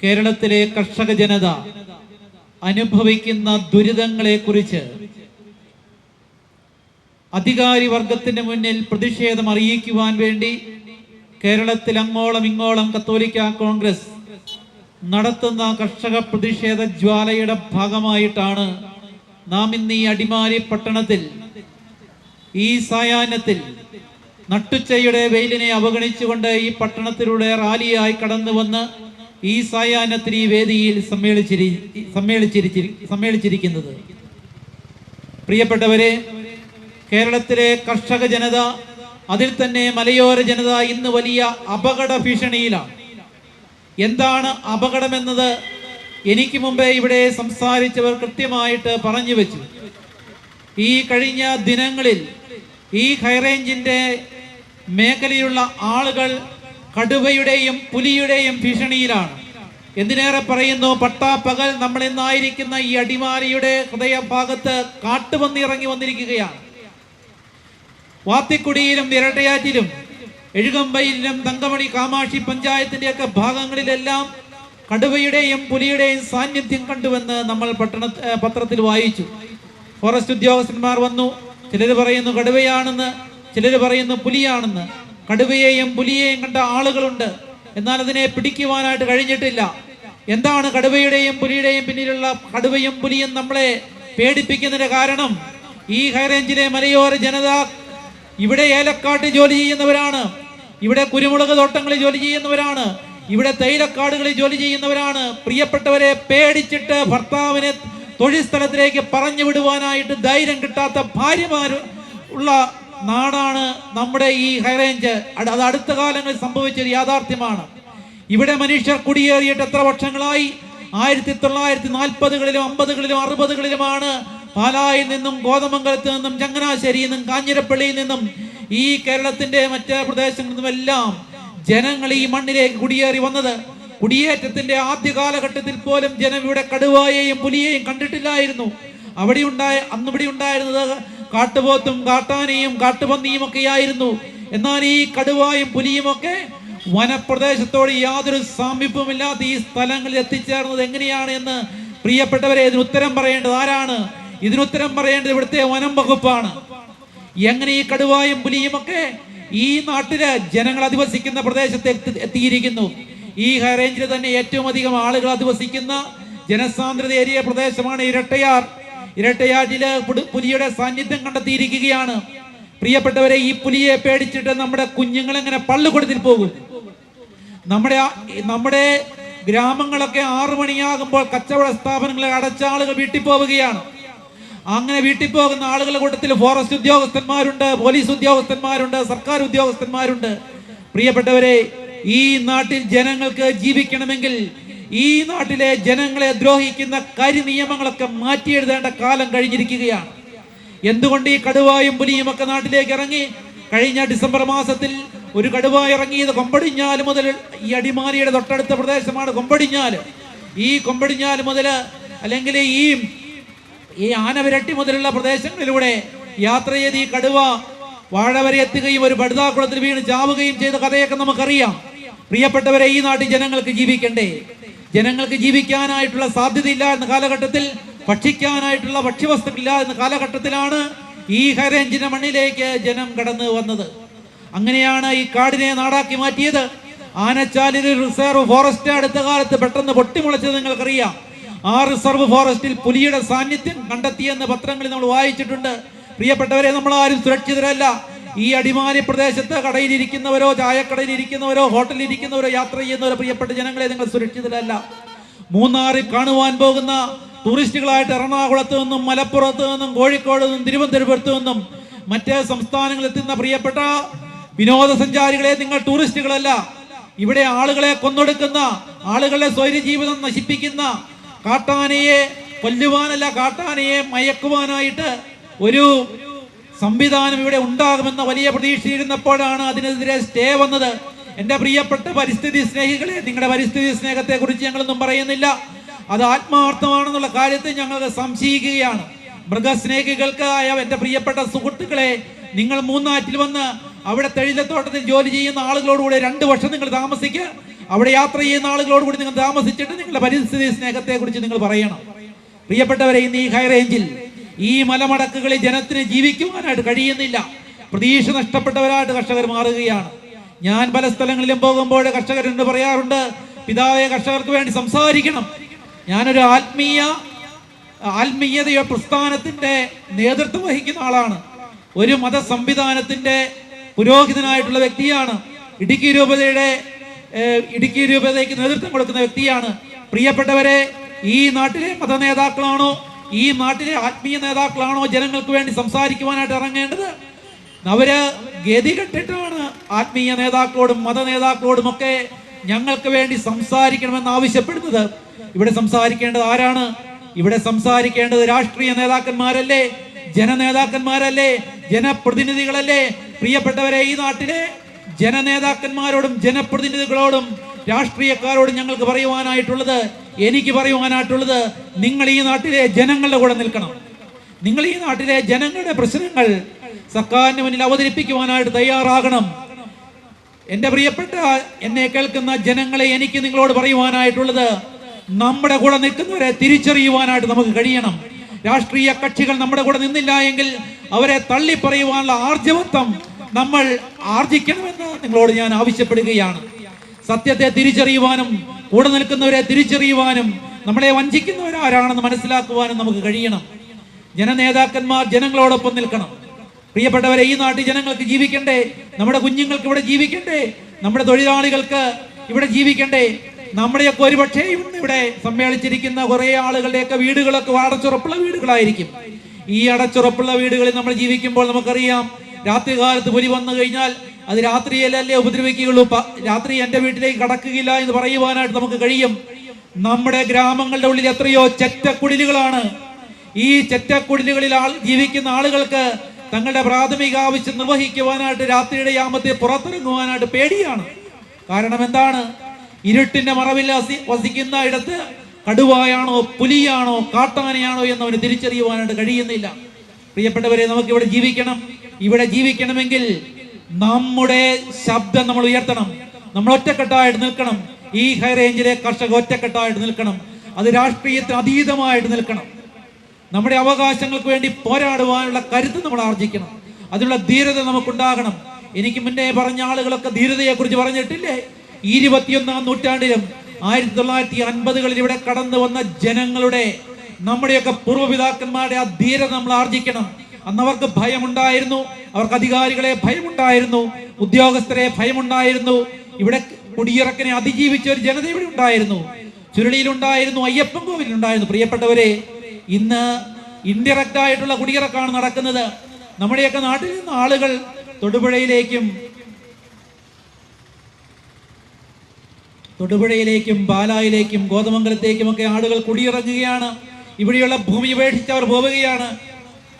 കേരളത്തിലെ കർഷക ജനത അനുഭവിക്കുന്ന ദുരിതങ്ങളെ കുറിച്ച് അധികാരി വർഗത്തിന് മുന്നിൽ പ്രതിഷേധം അറിയിക്കുവാൻ വേണ്ടി കേരളത്തിൽ അങ്ങോളം ഇങ്ങോളം കത്തോലിക്ക കോൺഗ്രസ് നടത്തുന്ന കർഷക പ്രതിഷേധ ജ്വാലയുടെ ഭാഗമായിട്ടാണ് നാം ഇന്ന് ഈ അടിമാലി പട്ടണത്തിൽ ഈ സായാഹ്നത്തിൽ നട്ടുച്ചയുടെ വെയിലിനെ അവഗണിച്ചുകൊണ്ട് ഈ പട്ടണത്തിലൂടെ റാലിയായി കടന്നു വന്ന് ഈ സായാഹ്നത്തിന് ഈ വേദിയിൽ സമ്മേളിച്ചിരി സമ്മേളിച്ചിരി സമ്മേളിച്ചിരിക്കുന്നത്. പ്രിയപ്പെട്ടവരെ കേരളത്തിലെ കർഷക ജനത അതിൽ തന്നെ മലയോര ജനത ഇന്ന് വലിയ അപകട ഭീഷണിയിലാണ്. എന്താണ് അപകടമെന്നത്? എനിക്ക് മുമ്പേ ഇവിടെ സംസാരിച്ചവർ കൃത്യമായിട്ട് പറഞ്ഞു വെച്ചു. ഈ കഴിഞ്ഞ ദിനങ്ങളിൽ ഈ ഹൈറേഞ്ചിന്റെ മേഖലയിലുള്ള ആളുകൾ കടുവയുടെയും പുലിയുടെയും ഭീഷണിയിലാണ്. എന്തിനേറെ പറയുന്നു? പട്ടാപ്പകൽ നമ്മൾ ഇന്നായിരിക്കുന്ന ഈ അടിമാലിയുടെ ഹൃദയഭാഗത്ത് കാട്ടുപന്നി ഇറങ്ങി വന്നിരിക്കുകയാണ്. വാത്തിക്കുടിയിലും ഇരട്ടയാറ്റിലും എഴുകമ്പയിലും തങ്കമണി കാമാക്ഷി പഞ്ചായത്തിന്റെയൊക്കെ ഭാഗങ്ങളിലെല്ലാം കടുവയുടെയും പുലിയുടെയും സാന്നിധ്യം കണ്ടുവെന്ന് നമ്മൾ പട്ടണ പത്രത്തിൽ വായിച്ചു. ഫോറസ്റ്റ് ഉദ്യോഗസ്ഥന്മാർ വന്നു. ചിലർ പറയുന്നു കടുവയാണെന്ന് ചിലർ പറയുന്നു പുലിയാണെന്ന്. കടുവയെയും പുലിയെയും കണ്ട ആളുകളുണ്ട്. എന്നാൽ അതിനെ പിടിക്കുവാനായിട്ട് കഴിഞ്ഞിട്ടില്ല. എന്താണ് കടുവയുടെയും പുലിയുടെയും പിന്നിലുള്ള കടുവയും പുലിയും നമ്മളെ പേടിപ്പിക്കുന്നതിന്റെ കാരണം? ഈ ഹൈറേഞ്ചിലെ മലയോര ജനത ഇവിടെ ഏലക്കാട്ട് ജോലി ചെയ്യുന്നവരാണ്. ഇവിടെ കുരുമുളക് തോട്ടങ്ങളിൽ ജോലി ചെയ്യുന്നവരാണ്. ഇവിടെ തൈലക്കാടുകളിൽ ജോലി ചെയ്യുന്നവരാണ്. പ്രിയപ്പെട്ടവരെ പേടിച്ചിട്ട് ഭർത്താവിനെ തൊഴിൽ സ്ഥലത്തിലേക്ക് പറഞ്ഞു വിടുവാനായിട്ട് ധൈര്യം കിട്ടാത്ത ഭാര്യമാർ ഉള്ള നാടാണ് നമ്മുടെ ഈ ഹൈറേഞ്ച് അത് അടുത്ത കാലങ്ങളിൽ സംഭവിച്ചൊരു യാഥാർത്ഥ്യമാണ്. ഇവിടെ മനുഷ്യർ കുടിയേറിയിട്ട് എത്ര വർഷങ്ങളായി? ആയിരത്തി തൊള്ളായിരത്തി നാൽപ്പതുകളിലും അമ്പതുകളിലും അറുപതുകളിലുമാണ് പാലായിൽ നിന്നും കോതമംഗലത്ത് നിന്നും ചങ്ങനാശ്ശേരിയിൽ നിന്നും കാഞ്ഞിരപ്പള്ളിയിൽ നിന്നും ഈ കേരളത്തിന്റെ മറ്റ് പ്രദേശങ്ങളിൽ നിന്നുമെല്ലാം ജനങ്ങൾ ഈ മണ്ണിലേക്ക് കുടിയേറി വന്നത്. കുടിയേറ്റത്തിന്റെ ആദ്യ കാലഘട്ടത്തിൽ പോലും ജനം ഇവിടെ കടുവായെയും പുലിയെയും കണ്ടിട്ടില്ലായിരുന്നു. അവിടെ ഉണ്ടായ അന്നിവിടെ ഉണ്ടായിരുന്നത് കാട്ടുപോത്തും കാട്ടാനയും കാട്ടുപന്നിയും ഒക്കെ ആയിരുന്നു. എന്നാൽ ഈ കടുവായും പുലിയും ഒക്കെ വനപ്രദേശത്തോട് യാതൊരു സാമീപ്യമില്ലാത്ത ഈ സ്ഥലങ്ങളിൽ എത്തിച്ചേർന്നത് എങ്ങനെയാണ് എന്ന് പ്രിയപ്പെട്ടവരെ ഇതിന് ഉത്തരം പറയേണ്ടത് ആരാണ്? ഇതിനുത്തരം പറയേണ്ടത് ഇവിടുത്തെ വനം വകുപ്പാണ്. എങ്ങനെ ഈ കടുവായും പുലിയും ഒക്കെ ഈ നാട്ടിലെ ജനങ്ങൾ അധിവസിക്കുന്ന പ്രദേശത്ത് എത്തി- എത്തിയിരിക്കുന്നു? ഈ ഹൈറേഞ്ചിൽ തന്നെ ഏറ്റവും അധികം ആളുകൾ അധിവസിക്കുന്ന ജനസാന്ദ്രത ഏരിയ പ്രദേശമാണ് ഇരട്ടയാർ. ഇരട്ടയാറ്റിൽ പുലിയുടെ സാന്നിധ്യം കണ്ടെത്തിയിരിക്കുകയാണ്. പ്രിയപ്പെട്ടവരെ ഈ പുലിയെ പേടിച്ചിട്ട് നമ്മുടെ കുഞ്ഞുങ്ങൾ എങ്ങനെ പള്ളുകൊടുത്തിൽ പോകും? നമ്മുടെ നമ്മുടെ ഗ്രാമങ്ങളൊക്കെ ആറു മണിയാകുമ്പോൾ കച്ചവട സ്ഥാപനങ്ങളെ അടച്ച ആളുകൾ വീട്ടിൽ പോവുകയാണ്. അങ്ങനെ വീട്ടിൽ പോകുന്ന ആളുകളുടെ കൂട്ടത്തിൽ ഫോറസ്റ്റ് ഉദ്യോഗസ്ഥന്മാരുണ്ട് പോലീസ് ഉദ്യോഗസ്ഥന്മാരുണ്ട് സർക്കാർ ഉദ്യോഗസ്ഥന്മാരുണ്ട്. പ്രിയപ്പെട്ടവരെ ഈ നാട്ടിൽ ജനങ്ങൾക്ക് ജീവിക്കണമെങ്കിൽ ഈ നാട്ടിലെ ജനങ്ങളെ ദ്രോഹിക്കുന്ന കരി നിയമങ്ങളൊക്കെ മാറ്റിയെഴുതേണ്ട കാലം കഴിഞ്ഞിരിക്കുകയാണ്. എന്തുകൊണ്ട് ഈ കടുവായും പുലിയും ഒക്കെ നാട്ടിലേക്ക് ഇറങ്ങി? കഴിഞ്ഞ ഡിസംബർ മാസത്തിൽ ഒരു കടുവ ഇറങ്ങിയത് കൊമ്പടിഞ്ഞാൽ മുതൽ ഈ അടിമാലിയുടെ തൊട്ടടുത്ത പ്രദേശമാണ് കൊമ്പടിഞ്ഞാൽ. ഈ കൊമ്പടിഞ്ഞാൽ മുതൽ അല്ലെങ്കിൽ ഈ ഈ ആനവരട്ടി മുതലുള്ള പ്രദേശങ്ങളിലൂടെ യാത്ര ചെയ്ത് ഈ കടുവ വാഴ വരെ എത്തുകയും ഒരു പടുതാക്കുളത്തിൽ വീണ് ചാവുകയും ചെയ്ത കഥയൊക്കെ നമുക്കറിയാം. പ്രിയപ്പെട്ടവരെ ഈ നാട്ടിൽ ജനങ്ങൾക്ക് ജീവിക്കണ്ടേ? ജനങ്ങൾക്ക് ജീവിക്കാനായിട്ടുള്ള സാധ്യതയില്ല എന്ന കാലഘട്ടത്തിൽ ഭക്ഷിക്കാനായിട്ടുള്ള ഭക്ഷ്യവസ്തുക്കളില്ല എന്ന കാലഘട്ടത്തിലാണ് ഈ ഹൈറേഞ്ചിന്റെ മണ്ണിലേക്ക് ജനം കടന്നു വന്നത്. അങ്ങനെയാണ് ഈ കാടിനെ നാടാക്കി മാറ്റിയത്. ആനച്ചാലിൽ റിസർവ് ഫോറസ്റ്റ് അടുത്ത കാലത്ത് പെട്ടെന്ന് പൊട്ടിമുളച്ചത് നിങ്ങൾക്കറിയാം. ആ റിസർവ് ഫോറസ്റ്റിൽ പുലിയുടെ സാന്നിധ്യം കണ്ടെത്തിയെന്ന് പത്രങ്ങളിൽ നമ്മൾ വായിച്ചിട്ടുണ്ട്. പ്രിയപ്പെട്ടവരെ നമ്മൾ ആരും സുരക്ഷിതരല്ല. ഈ അടിമാലി പ്രദേശത്ത് കടയിലിരിക്കുന്നവരോ ഹോട്ടലിൽ ഇരിക്കുന്നവരോ യാത്ര ചെയ്യുന്നവരോ പ്രിയപ്പെട്ട ജനങ്ങളെ നിങ്ങൾ സുരക്ഷിതരല്ല. മൂന്നാറിൽ കാണുവാൻ പോകുന്ന ടൂറിസ്റ്റുകളായിട്ട് എറണാകുളത്ത് നിന്നും മലപ്പുറത്ത് നിന്നും കോഴിക്കോട് നിന്നും തിരുവനന്തപുരത്ത് നിന്നും മറ്റ് സംസ്ഥാനങ്ങളിൽ എത്തുന്ന പ്രിയപ്പെട്ട വിനോദസഞ്ചാരികളെ നിങ്ങൾ ടൂറിസ്റ്റുകളല്ല. ഇവിടെ ആളുകളെ കൊന്നൊടുക്കുന്ന ആളുകളുടെ സ്വൈര്യ ജീവിതം നശിപ്പിക്കുന്ന കാട്ടാനയെ കൊല്ലുവാനല്ല കാട്ടാനയെ മയക്കുവാനായിട്ട് ഒരു സംവിധാനം ഇവിടെ ഉണ്ടാകുമെന്ന വലിയ പ്രതീക്ഷയിരുന്നപ്പോഴാണ് അതിനെതിരെ സ്റ്റേ വന്നത്. എന്റെ പ്രിയപ്പെട്ട പരിസ്ഥിതി സ്നേഹികളെ നിങ്ങളുടെ പരിസ്ഥിതി സ്നേഹത്തെ കുറിച്ച് ഞങ്ങളൊന്നും പറയുന്നില്ല. അത് ആത്മാർത്ഥമാണെന്നുള്ള കാര്യത്തെ ഞങ്ങൾ സംശയിക്കുകയാണ്. മൃഗസ്നേഹികൾക്ക് ആയ എന്റെ പ്രിയപ്പെട്ട സുഹൃത്തുക്കളെ നിങ്ങൾ മൂന്നാറ്റിൽ വന്ന് അവിടെ തെഴിലത്തോട്ടത്തിൽ ജോലി ചെയ്യുന്ന ആളുകളോടുകൂടി രണ്ട് വർഷം നിങ്ങൾ താമസിക്കുക അവിടെ യാത്ര ചെയ്യുന്ന ആളുകളോടുകൂടി നിങ്ങൾ താമസിച്ചിട്ട് നിങ്ങളുടെ പരിസ്ഥിതി സ്നേഹത്തെ കുറിച്ച് നിങ്ങൾ പറയണം. പ്രിയപ്പെട്ടവരെ ഇന്ന് ഈ ഹൈറേഞ്ചിൽ ഈ മലമടക്കുകളിൽ ജനത്തിന് ജീവിക്കുവാനായിട്ട് കഴിയുന്നില്ല. പ്രതീക്ഷ നഷ്ടപ്പെട്ടവരായിട്ട് കർഷകർ മാറുകയാണ്. ഞാൻ പല സ്ഥലങ്ങളിലും പോകുമ്പോൾ കർഷകരുണ്ട് പറയാറുണ്ട് പിതാവെ കർഷകർക്ക് വേണ്ടി സംസാരിക്കണം. ഞാനൊരു ആത്മീയ ആത്മീയതയോ പ്രസ്ഥാനത്തിന്റെ നേതൃത്വം വഹിക്കുന്ന ആളാണ്. ഒരു മത സംവിധാനത്തിന്റെ പുരോഹിതനായിട്ടുള്ള വ്യക്തിയാണ്. ഇടുക്കി രൂപതയുടെ ഇടുക്കി രൂപതയ്ക്ക് നേതൃത്വം കൊടുക്കുന്ന വ്യക്തിയാണ്. പ്രിയപ്പെട്ടവരെ ഈ നാട്ടിലെ മത നേതാക്കളാണോ ഈ നാട്ടിലെ ആത്മീയ നേതാക്കളാണോ ജനങ്ങൾക്ക് വേണ്ടി സംസാരിക്കുവാനായിട്ട് ഇറങ്ങേണ്ടത്? അവർ ഗതി കെട്ടിട്ടാണ് ആത്മീയ നേതാക്കളോടും മത നേതാക്കളോടും ഒക്കെ ഞങ്ങൾക്ക് വേണ്ടി സംസാരിക്കണമെന്ന് ആവശ്യപ്പെടുന്നത്. ഇവിടെ സംസാരിക്കേണ്ടത് ആരാണ്? ഇവിടെ സംസാരിക്കേണ്ടത് രാഷ്ട്രീയ നേതാക്കന്മാരല്ലേ? ജനനേതാക്കന്മാരല്ലേ? ജനപ്രതിനിധികളല്ലേ? പ്രിയപ്പെട്ടവരെ ഈ നാട്ടിലെ ജനനേതാക്കന്മാരോടും ജനപ്രതിനിധികളോടും രാഷ്ട്രീയക്കാരോടും ഞങ്ങൾക്ക് പറയുവാനായിട്ടുള്ളത് എനിക്ക് പറയുവാനായിട്ടുള്ളത് നിങ്ങൾ ഈ നാട്ടിലെ ജനങ്ങളുടെ കൂടെ നിൽക്കണം. നിങ്ങൾ ഈ നാട്ടിലെ ജനങ്ങളുടെ പ്രശ്നങ്ങൾ സർക്കാരിന് മുന്നിൽ അവതരിപ്പിക്കുവാനായിട്ട് തയ്യാറാകണം. എന്റെ പ്രിയപ്പെട്ട എന്നെ കേൾക്കുന്ന ജനങ്ങളെ എനിക്ക് നിങ്ങളോട് പറയുവാനായിട്ടുള്ളത് നമ്മുടെ കൂടെ നിൽക്കുന്നവരെ തിരിച്ചറിയുവാനായിട്ട് നമുക്ക് കഴിയണം. രാഷ്ട്രീയ കക്ഷികൾ നമ്മുടെ കൂടെ നിന്നില്ല എങ്കിൽ അവരെ തള്ളിപ്പറയുവാനുള്ള ആർജവത്വം നമ്മൾ ആർജിക്കണമെന്ന് നിങ്ങളോട് ഞാൻ ആവശ്യപ്പെടുകയാണ്. സത്യത്തെ തിരിച്ചറിയുവാനും കൂടെ നിൽക്കുന്നവരെ തിരിച്ചറിയുവാനും നമ്മളെ വഞ്ചിക്കുന്നവരാരാണെന്ന് മനസ്സിലാക്കുവാനും നമുക്ക് കഴിയണം. ജനനേതാക്കന്മാർ ജനങ്ങളോടൊപ്പം നിൽക്കണം. പ്രിയപ്പെട്ടവരെ ഈ നാട്ടിൽ ജനങ്ങൾക്ക് ജീവിക്കണ്ടേ? നമ്മുടെ കുഞ്ഞുങ്ങൾക്ക് ഇവിടെ ജീവിക്കണ്ടേ? നമ്മുടെ തൊഴിലാളികൾക്ക് ഇവിടെ ജീവിക്കണ്ടേ? നമ്മുടെയൊക്കെ ഒരുപക്ഷെ ഇന്ന് ഇവിടെ സമ്മേളിച്ചിരിക്കുന്ന കുറെ ആളുകളുടെയൊക്കെ വീടുകളൊക്കെ അടച്ചുറപ്പുള്ള വീടുകളായിരിക്കും. ഈ അടച്ചുറപ്പുള്ള വീടുകളിൽ നമ്മൾ ജീവിക്കുമ്പോൾ നമുക്കറിയാം രാത്രി കാലത്ത് പുലി വന്നു കഴിഞ്ഞാൽ അത് രാത്രിയിലല്ലേ ഉപദ്രവിക്കുകയുള്ളൂ? രാത്രി എന്റെ വീട്ടിലേക്ക് കടക്കുകയില്ല എന്ന് പറയുവാനായിട്ട് നമുക്ക് കഴിയും. നമ്മുടെ ഗ്രാമങ്ങളുടെ ഉള്ളിൽ എത്രയോ ചെറ്റക്കുടിലുകളാണ്. ഈ ചെറ്റക്കുടിലുകളിൽ ആൾ ജീവിക്കുന്ന ആളുകൾക്ക് തങ്ങളുടെ പ്രാഥമിക ആവശ്യം നിർവഹിക്കുവാനായിട്ട് രാത്രിയുടെ യാമത്തെ പുറത്തിറങ്ങുവാനായിട്ട് പേടിയാണ്. കാരണം എന്താണ്? ഇരുട്ടിന്റെ മറവിൽ വസി- വസിക്കുന്ന ഇടത്ത് കടുവായാണോ പുലിയാണോ കാട്ടാനയാണോ എന്ന് അവന് തിരിച്ചറിയുവാനായിട്ട് കഴിയുന്നില്ല. പ്രിയപ്പെട്ടവരെ നമുക്ക് ഇവിടെ ജീവിക്കണം. ഇവിടെ ജീവിക്കണമെങ്കിൽ നമ്മുടെ ശബ്ദം നമ്മൾ ഉയർത്തണം. നമ്മൾ ഒറ്റക്കെട്ടായിട്ട് നിൽക്കണം. ഈ ഹൈ റേഞ്ചിലെ കർഷക ഒറ്റക്കെട്ടായിട്ട് നിൽക്കണം. അത് രാഷ്ട്രീയത്തിന് അതീതമായിട്ട് നിൽക്കണം. നമ്മുടെ അവകാശങ്ങൾക്ക് വേണ്ടി പോരാടുവാനുള്ള കരുത്ത് നമ്മൾ ആർജിക്കണം. അതിനുള്ള ധീരത നമുക്കുണ്ടാകണം. എനിക്ക് മുന്നേ പറഞ്ഞ ആളുകളൊക്കെ ധീരതയെ കുറിച്ച് പറഞ്ഞിട്ടില്ലേ? ഇരുപത്തിയൊന്നാം നൂറ്റാണ്ടിലും ആയിരത്തി തൊള്ളായിരത്തി അൻപതുകളിൽ ഇവിടെ കടന്നു വന്ന ജനങ്ങളുടെ നമ്മുടെയൊക്കെ പൂർവപിതാക്കന്മാരുടെ ആ ധീരത നമ്മൾ ആർജിക്കണം. അന്ന് അവർക്ക് ഭയമുണ്ടായിരുന്നു. അവർക്ക് അധികാരികളെ ഭയമുണ്ടായിരുന്നു. ഉദ്യോഗസ്ഥരെ ഭയമുണ്ടായിരുന്നു. ഇവിടെ കുടിയിറക്കിനെ അതിജീവിച്ച ഒരു ജനത ഇവിടെ ഉണ്ടായിരുന്നു. ചുരുളിയിലുണ്ടായിരുന്നു അയ്യപ്പൻ കോവിലുണ്ടായിരുന്നു പ്രിയപ്പെട്ടവരെ ഇന്ന് ഇൻഡയറക്റ്റ് ആയിട്ടുള്ള കുടിയിറക്കാണ് നടക്കുന്നത്. നമ്മുടെയൊക്കെ നാട്ടിൽ നിന്ന് ആളുകൾ തൊടുപുഴയിലേക്കും തൊടുപുഴയിലേക്കും പാലായിലേക്കും ഗോതമംഗലത്തേക്കും ഒക്കെ ആളുകൾ കുടിയിറങ്ങുകയാണ്. ഇവിടെയുള്ള ഭൂമി ഉപേക്ഷിച്ച് അവർ പോവുകയാണ്.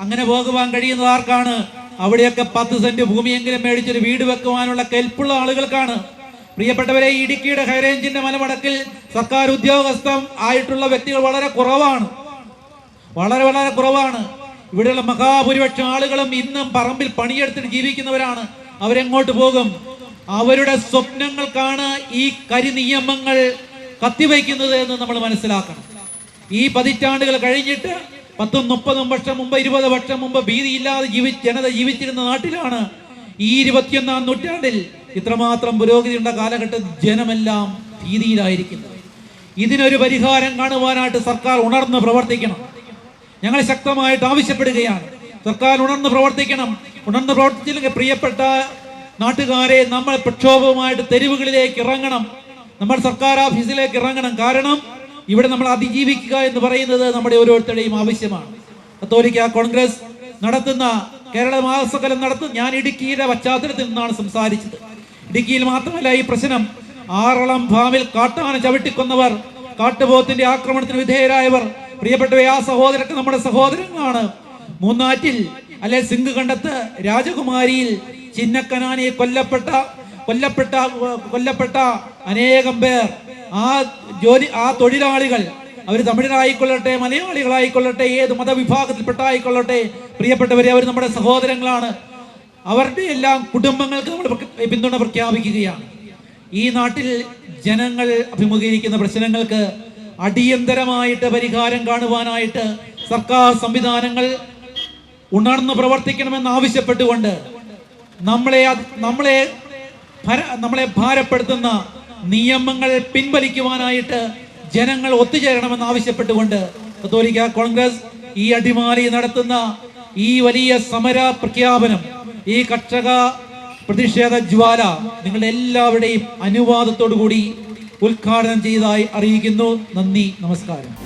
അങ്ങനെ പോകുവാൻ കഴിയുന്നത് ആർക്കാണ്? അവിടെയൊക്കെ പത്ത് സെന്റ് ഭൂമിയെങ്കിലും മേടിച്ചൊരു വീട് വെക്കുവാനുള്ള കെൽപ്പുള്ള ആളുകൾക്കാണ്. പ്രിയപ്പെട്ടവരെ ഇടുക്കിയുടെ ഹൈറേഞ്ചിന്റെ മലമടക്കിൽ സർക്കാർ ഉദ്യോഗസ്ഥം ആയിട്ടുള്ള വ്യക്തികൾ വളരെ കുറവാണ്. വളരെ വളരെ കുറവാണ്. ഇവിടെയുള്ള മഹാഭൂരിപക്ഷം ആളുകളും ഇന്നും പറമ്പിൽ പണിയെടുത്തിട്ട് ജീവിക്കുന്നവരാണ്. അവരെങ്ങോട്ട് പോകും? അവരുടെ സ്വപ്നങ്ങൾക്കാണ് ഈ കരി നിയമങ്ങൾ കത്തിവയ്ക്കുന്നത് എന്ന് നമ്മൾ മനസ്സിലാക്കണം. ഈ പതിറ്റാണ്ടുകൾ കഴിഞ്ഞിട്ട് പത്തും മുപ്പതും വർഷം മുമ്പ് ഇരുപത് വർഷം മുമ്പ് ഭീതിയില്ലാതെ ജീവി ജനത ജീവിച്ചിരുന്ന നാട്ടിലാണ് ഈ ഇരുപത്തിയൊന്നാം നൂറ്റാണ്ടിൽ ഇത്രമാത്രം പുരോഗതി ഉണ്ട കാലഘട്ടത്തിൽ ജനമെല്ലാം ഭീതിയിലായിരിക്കുന്നത്. ഇതിനൊരു പരിഹാരം കാണുവാനായിട്ട് സർക്കാർ ഉണർന്ന് പ്രവർത്തിക്കണം. ഞങ്ങൾ ശക്തമായിട്ട് ആവശ്യപ്പെടുകയാണ്. സർക്കാർ ഉണർന്ന് പ്രവർത്തിക്കണം. ഉണർന്ന് പ്രവർത്തിച്ചില്ലെങ്കിൽ പ്രിയപ്പെട്ട നാട്ടുകാരെ നമ്മൾ പ്രക്ഷോഭവുമായിട്ട് തെരുവുകളിലേക്ക് ഇറങ്ങണം. നമ്മൾ സർക്കാർ ഓഫീസിലേക്ക് ഇറങ്ങണം. കാരണം ഇവിടെ നമ്മൾ അതിജീവിക്കുക എന്ന് പറയുന്നത് നമ്മുടെ ഓരോരുത്തരുടെയും ആവശ്യമാണ്. കത്തോലിക്ക കോൺഗ്രസ് നടത്തുന്ന കേരള മഹാസകലം നടത്തുന്ന ഞാൻ ഇടുക്കിയുടെ പശ്ചാത്തലത്തിൽ നിന്നാണ് സംസാരിച്ചത്. ഇടുക്കിയിൽ മാത്രമല്ല ഈ പ്രശ്നം. ആറളം ഫാമിൽ കാട്ടാന ചവിട്ടിക്കൊന്നവർ കാട്ടുപോത്തിന്റെ ആക്രമണത്തിന് വിധേയരായവർ പ്രിയപ്പെട്ടവ ആ സഹോദരൊക്കെ നമ്മുടെ സഹോദരങ്ങളാണ്. മൂന്നാറ്റിൽ അല്ലെ സിംഗ് കണ്ടത്ത് രാജകുമാരിയിൽ ചിന്നക്കനാനെ കൊല്ലപ്പെട്ട കൊല്ലപ്പെട്ട കൊല്ലപ്പെട്ട അനേകം പേർ. ആ ജോലി ആ തൊഴിലാളികൾ അവർ തമിഴരായിക്കൊള്ളട്ടെ മലയാളികളായിക്കൊള്ളട്ടെ ഏത് മതവിഭാഗത്തിൽപ്പെട്ട ആയിക്കൊള്ളട്ടെ പ്രിയപ്പെട്ടവരെ അവർ നമ്മുടെ സഹോദരങ്ങളാണ്. അവരുടെ എല്ലാം കുടുംബങ്ങൾക്ക് നമ്മൾ പിന്തുണ പ്രഖ്യാപിക്കുകയാണ്. ഈ നാട്ടിൽ ജനങ്ങൾ അഭിമുഖീകരിക്കുന്ന പ്രശ്നങ്ങൾക്ക് അടിയന്തരമായിട്ട് പരിഹാരം കാണുവാനായിട്ട് സർക്കാർ സംവിധാനങ്ങൾ ഉണർന്നു പ്രവർത്തിക്കണമെന്ന് ആവശ്യപ്പെട്ടുകൊണ്ട് നമ്മളെ നമ്മളെ നമ്മളെ ഭാരപ്പെടുത്തുന്ന നിയമങ്ങൾ പിൻവലിക്കുവാനായിട്ട് ജനങ്ങൾ ഒത്തുചേരണമെന്ന് ആവശ്യപ്പെട്ടുകൊണ്ട് കത്തോലിക്ക കോൺഗ്രസ് ഈ അടിമാലി നടത്തുന്ന ഈ വലിയ സമര പ്രഖ്യാപനം ഈ കർഷക പ്രതിഷേധ ജ്വാല നിങ്ങളുടെ എല്ലാവരുടെയും അനുവാദത്തോടു കൂടി ഉദ്ഘാടനം ചെയ്തതായി അറിയിക്കുന്നു. നന്ദി നമസ്കാരം.